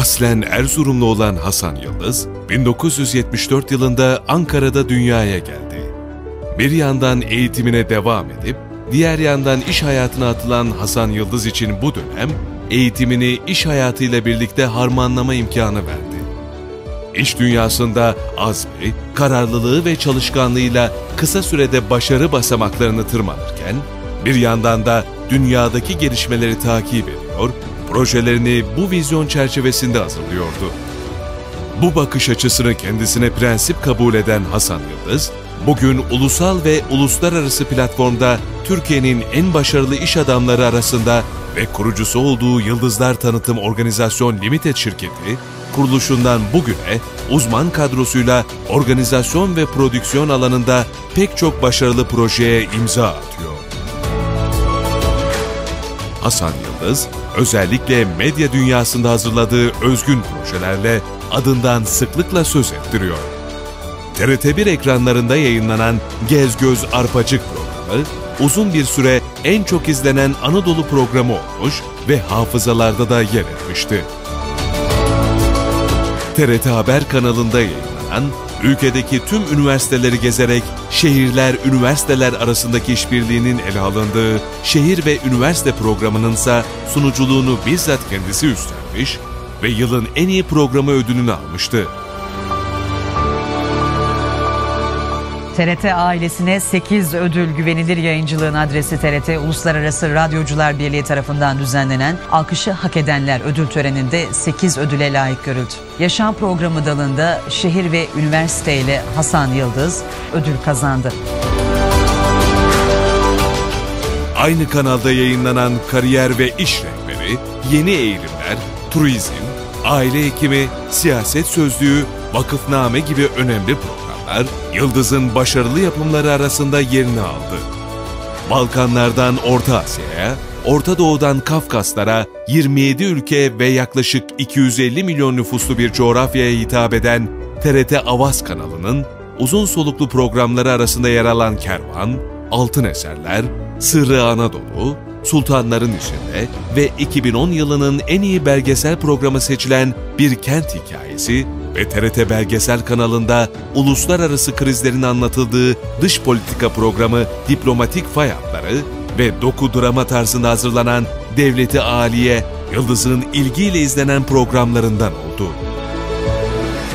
Aslen Erzurumlu olan Hasan Yıldız, 1974 yılında Ankara'da dünyaya geldi. Bir yandan eğitimine devam edip, diğer yandan iş hayatına atılan Hasan Yıldız için bu dönem, eğitimini iş hayatıyla birlikte harmanlama imkanı verdi. İş dünyasında azmi, kararlılığı ve çalışkanlığıyla kısa sürede başarı basamaklarını tırmanırken, bir yandan da dünyadaki gelişmeleri takip ediyor, projelerini bu vizyon çerçevesinde hazırlıyordu. Bu bakış açısını kendisine prensip kabul eden Hasan Yıldız, bugün ulusal ve uluslararası platformda Türkiye'nin en başarılı iş adamları arasında ve kurucusu olduğu Yıldızlar Tanıtım Organizasyon Limited şirketi, kuruluşundan bugüne uzman kadrosuyla organizasyon ve prodüksiyon alanında pek çok başarılı projeye imza atıyor. Hasan Yıldız, özellikle medya dünyasında hazırladığı özgün projelerle adından sıklıkla söz ettiriyor. TRT1 ekranlarında yayınlanan Gez Göz Arpacık programı, uzun bir süre en çok izlenen Anadolu programı olmuş ve hafızalarda da yer etmişti. TRT Haber kanalında yayınlanan, ülkedeki tüm üniversiteleri gezerek şehirler, üniversiteler arasındaki işbirliğinin ele alındığı şehir ve üniversite programının ise sunuculuğunu bizzat kendisi üstlenmiş ve yılın en iyi programı ödülünü almıştı. TRT ailesine 8 ödül güvenilir yayıncılığın adresi TRT Uluslararası Radyocular Birliği tarafından düzenlenen Alkışı Hak Edenler ödül töreninde 8 ödüle layık görüldü. Yaşam programı dalında şehir ve üniversite ile Hasan Yıldız ödül kazandı. Aynı kanalda yayınlanan Kariyer ve İş Rehberi, Yeni Eğilimler, Turizm, Aile Hekimi, Siyaset Sözlüğü, Vakıfname gibi önemli programlar Yıldız'ın başarılı yapımları arasında yerini aldı. Balkanlardan Orta Asya'ya, Orta Doğu'dan Kafkaslara 27 ülke ve yaklaşık 250 milyon nüfuslu bir coğrafyaya hitap eden TRT Avaz kanalının uzun soluklu programları arasında yer alan Kervan, Altın Eserler, Sırrı Anadolu, Sultanların İçinde ve 2010 yılının en iyi belgesel programı seçilen Bir Kent Hikayesi ve TRT Belgesel kanalında uluslararası krizlerin anlatıldığı dış politika programı Diplomatik Fay Hatları ve doku drama tarzında hazırlanan Devleti Aliye, Yıldız'ın ilgiyle izlenen programlarından oldu.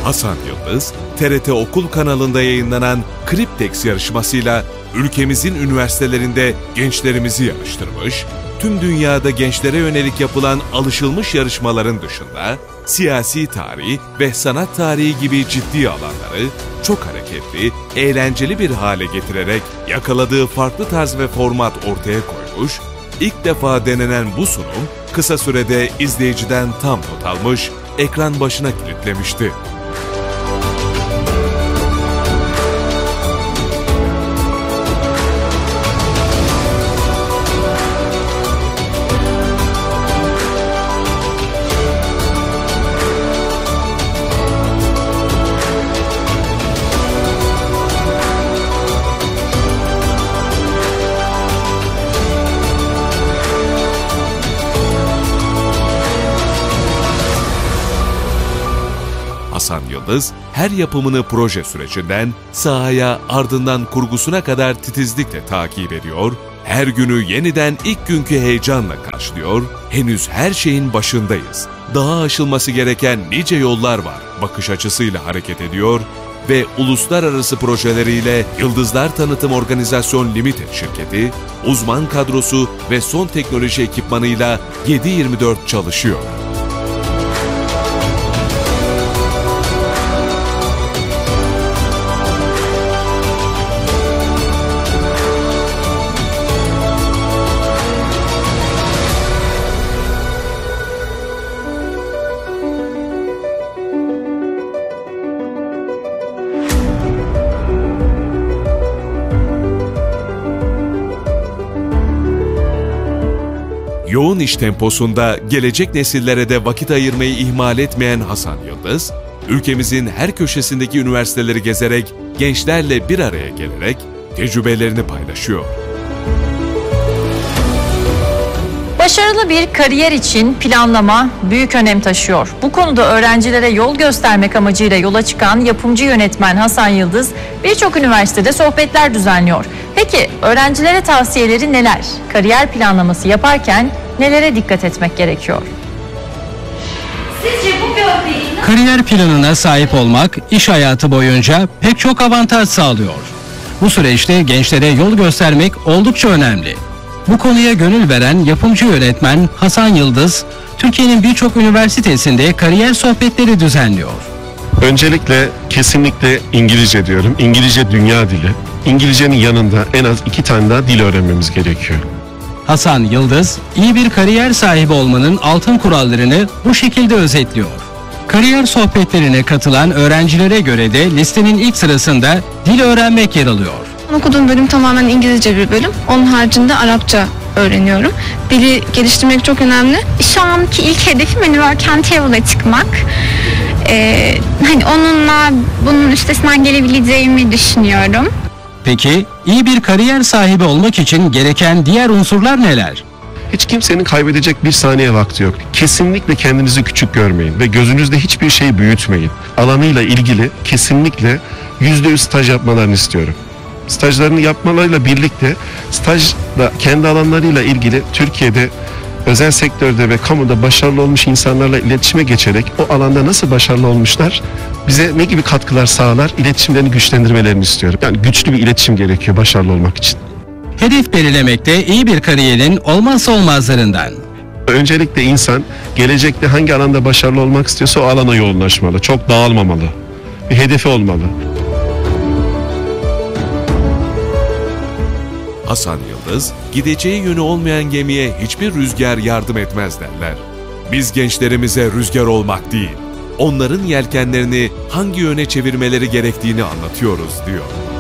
Hasan Yıldız, TRT Okul kanalında yayınlanan Kriptex yarışmasıyla ülkemizin üniversitelerinde gençlerimizi yarıştırmış, tüm dünyada gençlere yönelik yapılan alışılmış yarışmaların dışında siyasi tarih ve sanat tarihi gibi ciddi alanları çok hareketli, eğlenceli bir hale getirerek yakaladığı farklı tarz ve format ortaya koymuş, ilk defa denenen bu sunum kısa sürede izleyiciden tam not almış, ekran başına kilitlemişti. Hasan Yıldız, her yapımını proje sürecinden sahaya ardından kurgusuna kadar titizlikle takip ediyor, her günü yeniden ilk günkü heyecanla karşılıyor, henüz her şeyin başındayız. Daha aşılması gereken nice yollar var bakış açısıyla hareket ediyor ve uluslararası projeleriyle Yıldızlar Tanıtım Organizasyon Limited şirketi, uzman kadrosu ve son teknoloji ekipmanıyla 7-24 çalışıyor. Yoğun iş temposunda gelecek nesillere de vakit ayırmayı ihmal etmeyen Hasan Yıldız, ülkemizin her köşesindeki üniversiteleri gezerek gençlerle bir araya gelerek tecrübelerini paylaşıyor. Başarılı bir kariyer için planlama büyük önem taşıyor. Bu konuda öğrencilere yol göstermek amacıyla yola çıkan yapımcı yönetmen Hasan Yıldız birçok üniversitede sohbetler düzenliyor. Peki öğrencilere tavsiyeleri neler? Kariyer planlaması yaparken nelere dikkat etmek gerekiyor? Sizce bu bölgeyi Kariyer planına sahip olmak iş hayatı boyunca pek çok avantaj sağlıyor. Bu süreçte gençlere yol göstermek oldukça önemli. Bu konuya gönül veren yapımcı yönetmen Hasan Yıldız, Türkiye'nin birçok üniversitesinde kariyer sohbetleri düzenliyor. Öncelikle kesinlikle İngilizce diyorum. İngilizce dünya dili. İngilizcenin yanında en az iki tane daha dil öğrenmemiz gerekiyor. Hasan Yıldız, iyi bir kariyer sahibi olmanın altın kurallarını bu şekilde özetliyor. Kariyer sohbetlerine katılan öğrencilere göre de listenin ilk sırasında dil öğrenmek yer alıyor. Okuduğum bölüm tamamen İngilizce bir bölüm. Onun haricinde Arapça öğreniyorum. Dili geliştirmek çok önemli. Şu anki ilk hedefim hani Work and çıkmak. Ee, hani onunla bunun üstesinden gelebileceğimi düşünüyorum. Peki iyi bir kariyer sahibi olmak için gereken diğer unsurlar neler? Hiç kimsenin kaybedecek bir saniye vakti yok. Kesinlikle kendinizi küçük görmeyin ve gözünüzde hiçbir şey büyütmeyin. Alanıyla ilgili kesinlikle %100 staj yapmalarını istiyorum. Stajlarını yapmalarıyla birlikte stajla kendi alanlarıyla ilgili Türkiye'de özel sektörde ve kamuda başarılı olmuş insanlarla iletişime geçerek o alanda nasıl başarılı olmuşlar, bize ne gibi katkılar sağlar, iletişimlerini güçlendirmelerini istiyorum. Yani güçlü bir iletişim gerekiyor başarılı olmak için. Hedef belirlemek de iyi bir kariyerin olmazsa olmazlarından. Öncelikle insan gelecekte hangi alanda başarılı olmak istiyorsa o alana yoğunlaşmalı. Çok dağılmamalı. Bir hedefi olmalı. Hasan Yıldız, gideceği yönü olmayan gemiye hiçbir rüzgar yardım etmez derler. Biz gençlerimize rüzgar olmak değil, onların yelkenlerini hangi yöne çevirmeleri gerektiğini anlatıyoruz diyor.